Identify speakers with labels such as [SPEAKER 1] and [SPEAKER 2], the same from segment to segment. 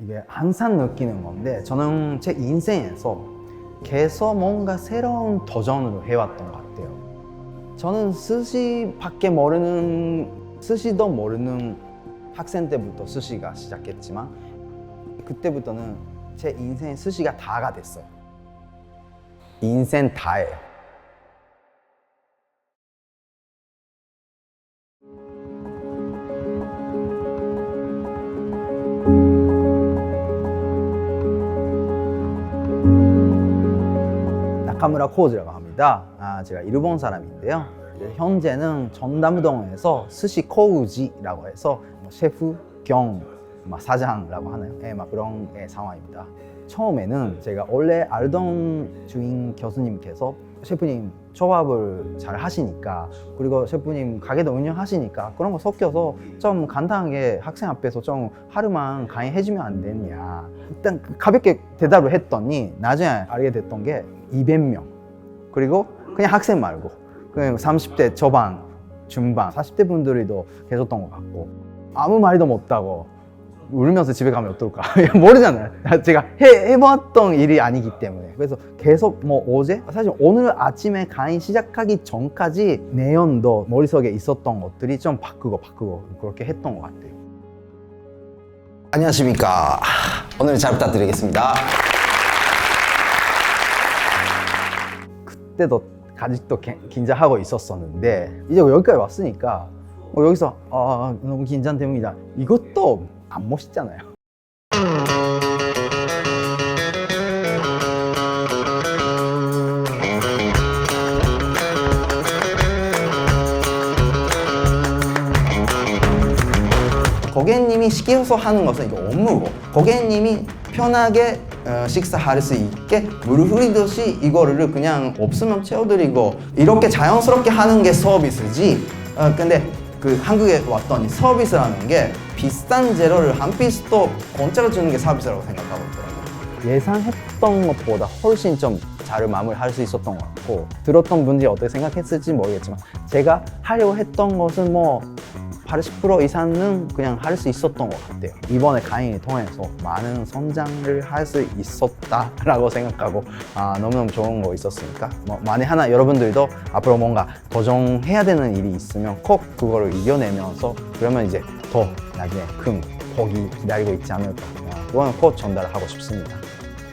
[SPEAKER 1] 이게 항상 느끼는 건데 저는 제 인생에서 계속 뭔가 새로운 도전을 해왔던 것 같아요. 저는 스시밖에 모르는 스시도 모르는 학생 때부터 스시가 시작했지만 그때부터는 제 인생 스시가 다가 됐어요. 인생 다예요. 나카무라 코우즈라고 합니다. 아, 제가 일본 사람인데요. 현재는 전담동에서 스시 코우지라고 해서 뭐 셰프 겸막 사장이라고 하나요? 예, 막 그런 예, 상황입니다. 처음에는 제가 원래 알던 주인 교수님께서 셰프님 초밥을 잘 하시니까 그리고 셰프님 가게도 운영하시니까 그런 거 섞여서 좀 간단하게 학생 앞에서 좀 하루만 강의해주면 안 되냐. 일단 그 가볍게 대답을 했더니 나중에 알게 됐던 게 200명. 그리고 그냥 학생 말고 그냥 30대 초반 중반 40대 분들이도 계셨던 것 같고 아무 말도 못하고 울면서 집에 가면 어떨까? 모르잖아요. 제가 해, 해봤던 일이 아니기 때문에. 그래서 계속 뭐 어제? 사실 오늘 아침에 강의 시작하기 전까지 내연도 머릿속에 있었던 것들이 좀 바꾸고 바꾸고 그렇게 했던 것 같아요. 안녕하십니까. 오늘 잘 부탁드리겠습니다. 그때도 아직도 개- 긴장하고 있었었는데 이제 여기까지 왔으니까 뭐 여기서 아 너무 긴장됩니다. 이것도 안 멋있잖아요. 고객님이 시켜서 하는 것은 이거 업무고 고객님이 편하게 어, 식사할 수 있게 물 흐리듯이 이거를 그냥 없으면 채워드리고 이렇게 자연스럽게 하는 게 서비스지. 어, 근데 그 한국에 왔더니 서비스라는 게 비싼 재료를 한 피스도 공짜로 주는 게 서비스라고 생각하고 있더라고요. 예상했던 것보다 훨씬 좀 잘 마무리할 수 있었던 것 같고 들었던 분들이 어떻게 생각했을지 모르겠지만 제가 하려고 했던 것은 뭐 80% 이상은 그냥 할 수 있었던 것 같아요. 이번에 강의를 통해서 많은 성장을 할 수 있었다라고 생각하고 아, 너무너무 좋은 거 있었으니까 뭐 만에 하나 여러분들도 앞으로 뭔가 도전해야 되는 일이 있으면 꼭 그거를 이겨내면서 그러면 이제 더 나중에 큰 복이 기다리고 있지 않을까 아, 그거는 꼭 전달하고 싶습니다.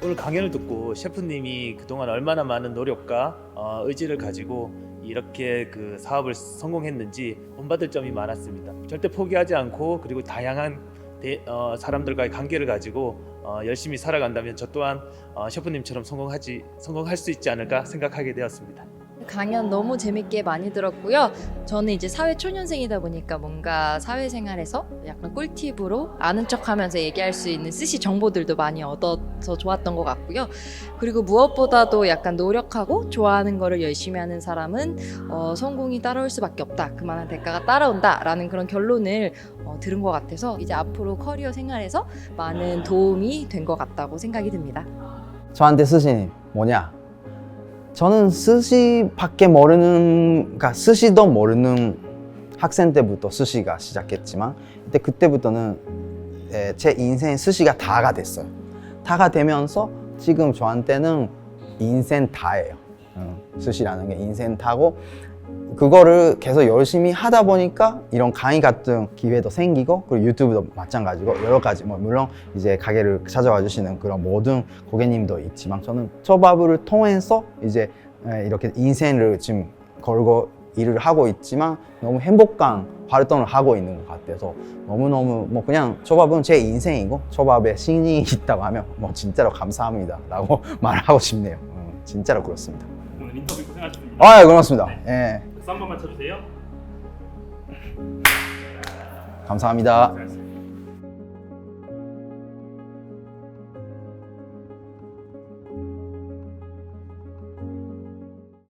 [SPEAKER 2] 오늘 강연을 듣고 셰프님이 그동안 얼마나 많은 노력과 어, 의지를 가지고 이렇게 그 사업을 성공했는지 본받을 점이 많았습니다. 절대 포기하지 않고 그리고 다양한 대- 어, 사람들과의 관계를 가지고 어, 열심히 살아간다면 저 또한 어, 셰프님처럼 성공하지 성공할 수 있지 않을까 생각하게 되었습니다.
[SPEAKER 3] 강연 너무 재밌게 많이 들었고요. 저는 이제 사회 초년생이다 보니까 뭔가 사회생활에서 약간 꿀팁으로 아는 척하면서 얘기할 수 있는 스시 정보들도 많이 얻어서 좋았던 것 같고요. 그리고 무엇보다도 약간 노력하고 좋아하는 거를 열심히 하는 사람은 어, 성공이 따라올 수밖에 없다. 그만한 대가가 따라온다라는 그런 결론을 어, 들은 것 같아서 이제 앞으로 커리어 생활에서 많은 도움이 된 것 같다고 생각이 듭니다.
[SPEAKER 1] 저한테 스시 뭐냐? 저는 스시밖에 모르는, 그러니까 스시도 모르는 학생 때부터 스시가 시작했지만, 근데 그때부터는 에, 제 인생 스시가 다가 됐어요. 다가 되면서 지금 저한테는 인생 다예요. 어, 스시라는 게 인생 다고, 그거를 계속 열심히 하다 보니까 이런 강의 같은 기회도 생기고 그리고 유튜브도 마찬가지고 여러 가지 뭐 물론 이제 가게를 찾아와 주시는 그런 모든 고객님도 있지만 저는 초밥을 통해서 이제 에, 이렇게 인생을 지금 걸고 일을 하고 있지만 너무 행복한 활동을 하고 있는 것 같아서 너무너무 뭐 그냥 초밥은 제 인생이고 초밥에 신이 있다고 하면 뭐 진짜로 감사합니다 라고 말하고 싶네요. 어, 진짜로 그렇습니다.
[SPEAKER 4] 오늘 인터뷰 고생하셨습니다.
[SPEAKER 1] 아 예, 고맙습니다. 예
[SPEAKER 4] 박수 한 번만 쳐주세요.
[SPEAKER 1] 감사합니다
[SPEAKER 4] 고생하셨습니다.